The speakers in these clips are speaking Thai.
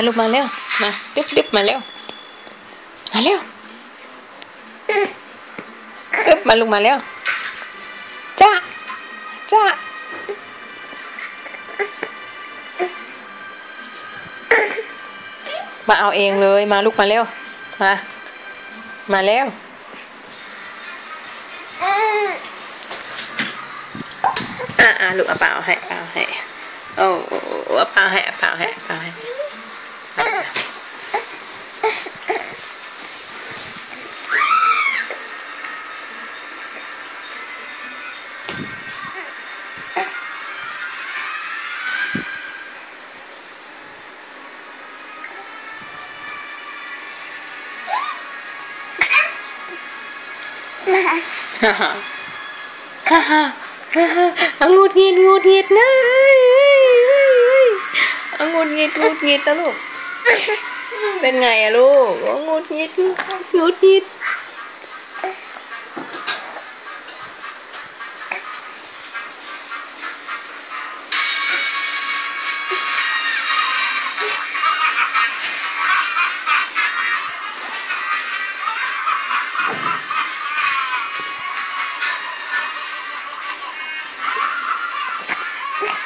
มาลูกมาเร็ว มารีบรีบมาเร็ว มาเร็วรีบมาลูกมาเร็ว จ้า จ้า มาเอาเองเลย มาลูกมาเร็ว มา มาเร็วอะอะลูกเอาเปล่าให้เปล่าให้ โอ้โอ้โอ้เอาเปล่าให้เอาเปล่าให้เอาเปล่าให้ ฮ่าฮ่าฮ่าฮ่าอางูดหงิดงูดหงิดนะอางูดหงิดงูดหงิดนะลูก เป็นไงอะลูกเอางูดหงิดงดหงิด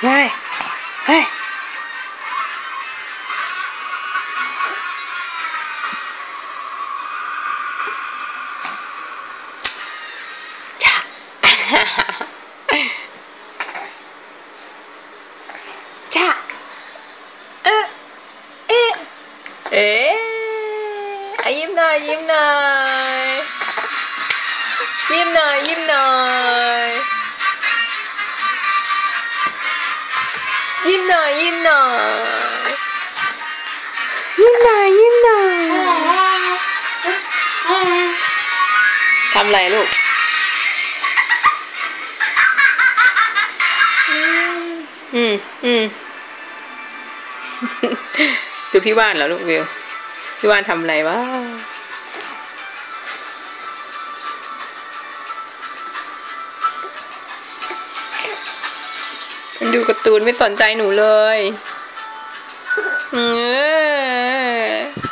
เฮ้ย เอ๊ะยิ้มหน่อยยิ้มหน่อยยิ้มหน่อยยิ้มหน่อยยิ้มหน่อยยิ้มหน่อยยิ้มหน่อยยิ้มหน่อยทำไรลูกอืมอืม คือพี่ว่านเหรอลูกวิว พี่ว่านทำอะไรวะมันดูการ์ตูนไม่สนใจหนูเลย เออ